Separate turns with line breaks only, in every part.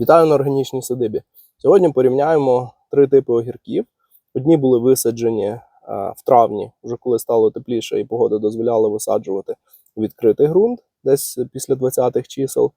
Вітаю на органічній садибі. Сьогодні порівняємо три типи огірків. Одні були висаджені е, в травні, вже коли стало тепліше і погода дозволяла висаджувати відкритий ґрунт десь після 20-х чисел.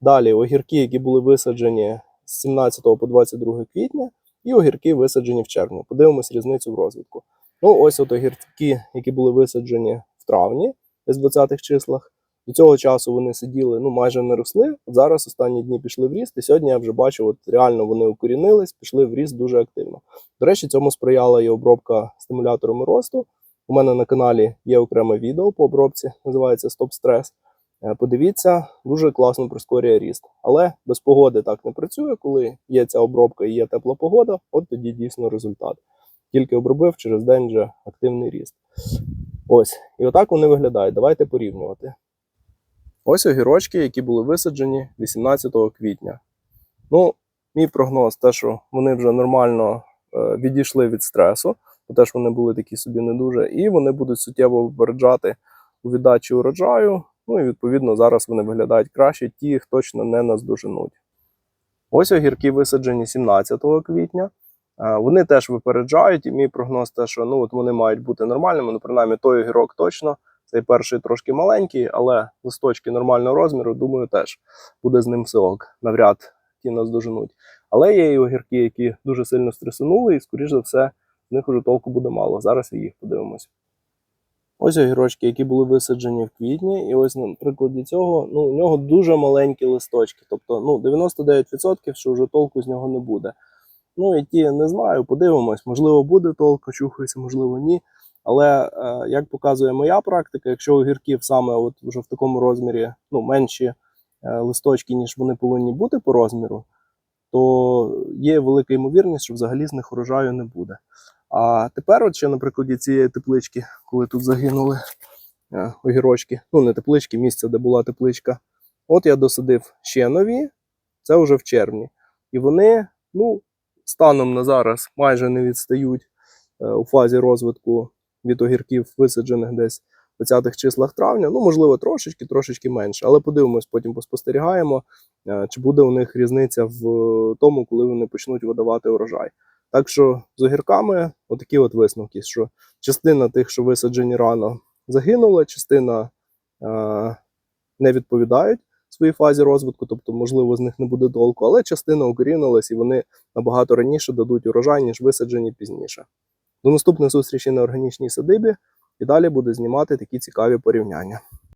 Далі огірки, які були висаджені з 17 по 22 квітня, і огірки висаджені в червні. Подивимось різницю в розвитку. Ну, ось от огірки, які були висаджені в травні, десь в 20-х числах. До цього часу вони сиділи, ну майже не росли. От зараз останні дні пішли в ріст, і сьогодні я вже бачу, от реально вони укорінились, пішли в ріст дуже активно. До речі, цьому сприяла і обробка стимуляторами росту. У мене на каналі є окреме відео по обробці, називається Стоп Стрес. Е, Подивіться, дуже класно прискорює ріст. Але без погоди так не працює, коли є ця обробка і є тепла погода, от тоді дійсно результат. Тільки обробив через день вже активний ріст. Ось, і отак вони виглядають. Давайте порівнювати. Ось огірочки, які були висаджені 18 квітня. Ну, мій прогноз, те, що вони вже нормально е, відійшли від стресу, бо теж вони були такі собі не дуже, і вони будуть суттєво випереджати у віддачі урожаю. Ну і відповідно зараз вони виглядають краще, ті їх точно не наздоженуть. Ось огірки висаджені 17 квітня. Е, Вони теж випереджають, і мій прогноз те, що ну, от вони мають бути нормальними, ну принаймні той огірок точно. Цей перший трошки маленький, але листочки нормального розміру, думаю, теж буде з ним все ок. Навряд ті нас доженуть. Але є і огірки, які дуже сильно стресанули, і, скоріш за все, з них уже толку буде мало. Зараз і їх подивимось. Ось огірочки, які були висаджені в квітні, і ось на прикладі цього, ну, у нього дуже маленькі листочки. Тобто ну, 99% що вже толку з нього не буде. Ну і ті не знаю, подивимось, можливо, буде толк, чухається, можливо, ні. Але е, як показує моя практика, якщо огірків саме от вже в такому розмірі ну, менші е, листочки, ніж вони повинні бути по розміру, то є велика ймовірність, що взагалі з них урожаю не буде. А тепер, от ще на цієї теплички, коли тут загинули е, огірочки, ну не теплички, місце, де була тепличка, от я досадив ще нові, це вже в червні. І вони, ну, станом на зараз майже не відстають у фазі розвитку від огірків, висаджених десь в 20-х числах травня. Ну, можливо, трошечки, трошечки менше. Але подивимось, потім поспостерігаємо, е, чи буде у них різниця в тому, коли вони почнуть видавати урожай. Так що з огірками отакі от висновки, що частина тих, що висаджені рано, загинула, частина е, не відповідають своїй фазі розвитку, тобто, можливо, з них не буде толку, але частина укорінилась і вони набагато раніше дадуть урожай, ніж висаджені пізніше. До наступної зустрічі на органічній садибі і далі буду знімати такі цікаві порівняння.